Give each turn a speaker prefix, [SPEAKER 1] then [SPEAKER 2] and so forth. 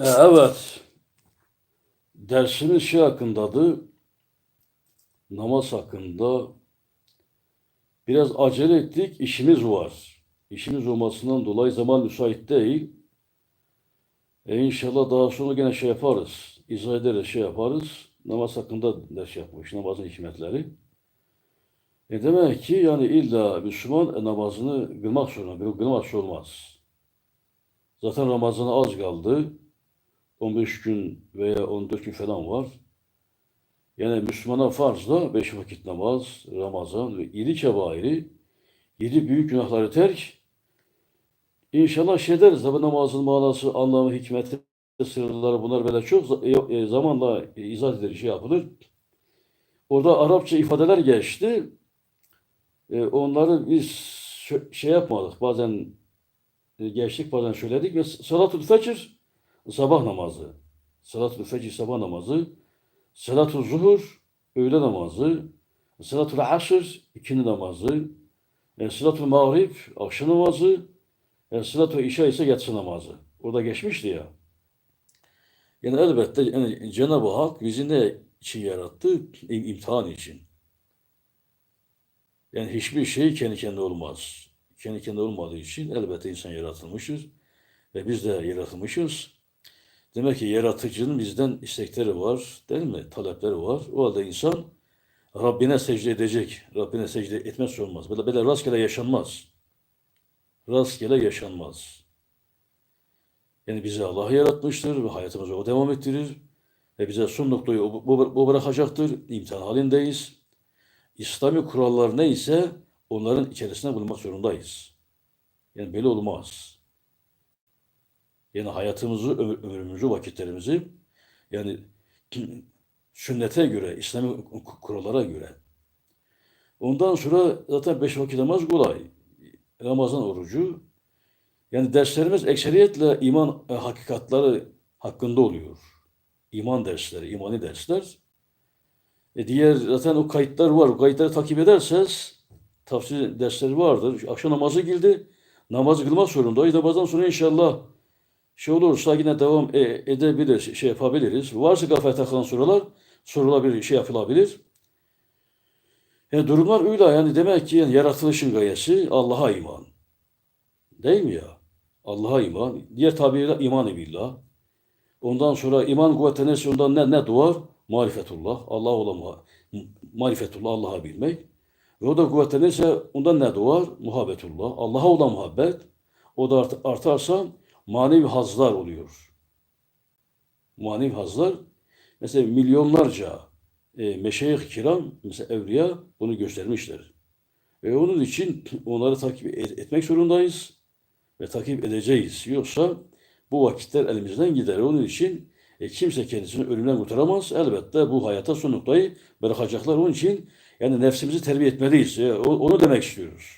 [SPEAKER 1] E, Evet. Dersimiz şey hakkındadı. Namaz hakkında. Biraz acele ettik. işimiz var. İşimiz olmasından dolayı zaman müsait değil. E inşallah daha sonra gene şey yaparız. İzah ederiz, şey yaparız. Namaz hakkında ders yapmış. Namazın hikmetleri. E demek ki yani illa Müslüman e, namazını kılmak zorunda. Kılmazsa olmaz. Zaten Ramazan'a az kaldı. 15 gün veya 14 gün falan var. Yani Müslümana farz da 5 vakit namaz, Ramazan ve iri kebairi, yedi büyük günahları terk. İnşallah şey deriz tabi namazın manası, anlamı, hikmeti, sırları bunlar böyle çok za- e, zamanla izah edilir, şey yapılır. Orada Arapça ifadeler geçti. E, onları biz şey yapmadık. Bazen e, geçtik, bazen söyledik. Ve Salatul Fecr sabah namazı. Salatul Fecr sabah namazı. Salatul Zuhur öğle namazı. Salatul Asr ikindi namazı. E, Salatul Mağrib akşam namazı. E, Salatul İşa ise yatsı namazı. Orada geçmişti ya. Yani elbette yani Cenab-ı Hak bizi ne için yarattı? İm- İmtihan için. Yani hiçbir şey kendi kendine olmaz. Kendi kendine olmadığı için elbette insan yaratılmışız ve biz de yaratılmışız. Demek ki yaratıcının bizden istekleri var, değil mi? Talepleri var. O halde insan Rabbine secde edecek. Rabbine secde etmezse olmaz. Böyle, böyle rastgele yaşanmaz. Rastgele yaşanmaz. Yani bizi Allah yaratmıştır ve hayatımızı o devam ettirir. Ve bize son noktayı o, o, o bırakacaktır. İmtihan halindeyiz. İslami kurallar neyse onların içerisinde bulunmak zorundayız. Yani böyle olmaz. Yani hayatımızı, ömrümüzü, vakitlerimizi yani sünnete göre, İslami kurallara göre. Ondan sonra zaten beş vakit namaz kolay. Ramazan orucu. Yani derslerimiz ekseriyetle iman e, hakikatları hakkında oluyor. İman dersleri, imani dersler. E diğer zaten o kayıtlar var. O kayıtları takip ederseniz tafsir dersleri vardır. Akşam namazı girdi. Namazı kılmak zorundayız. Namazdan sonra inşallah şey olursa yine devam e- edebiliriz, şey yapabiliriz. Varsa kafaya takılan sorular sorulabilir, şey yapılabilir. Yani durumlar öyle yani demek ki yani yaratılışın gayesi Allah'a iman. Değil mi ya? Allah'a iman. Diğer tabiriyle iman billah. Ondan sonra iman kuvveti neyse ondan ne, ne doğar? Marifetullah. Allah olan marifetullah, Allah'a bilmek. Ve o da kuvveti neyse ondan ne doğar? Muhabbetullah. Allah'a olan muhabbet. O da art- artarsa manevi hazlar oluyor. Manevi hazlar. Mesela milyonlarca e, meşayih kiram, mesela evliya bunu göstermişler. Ve onun için onları takip et- etmek zorundayız ve takip edeceğiz. Yoksa bu vakitler elimizden gider. Onun için e, kimse kendisini ölümden kurtaramaz. Elbette bu hayata son noktayı bırakacaklar. Onun için yani nefsimizi terbiye etmeliyiz. E, onu demek istiyoruz.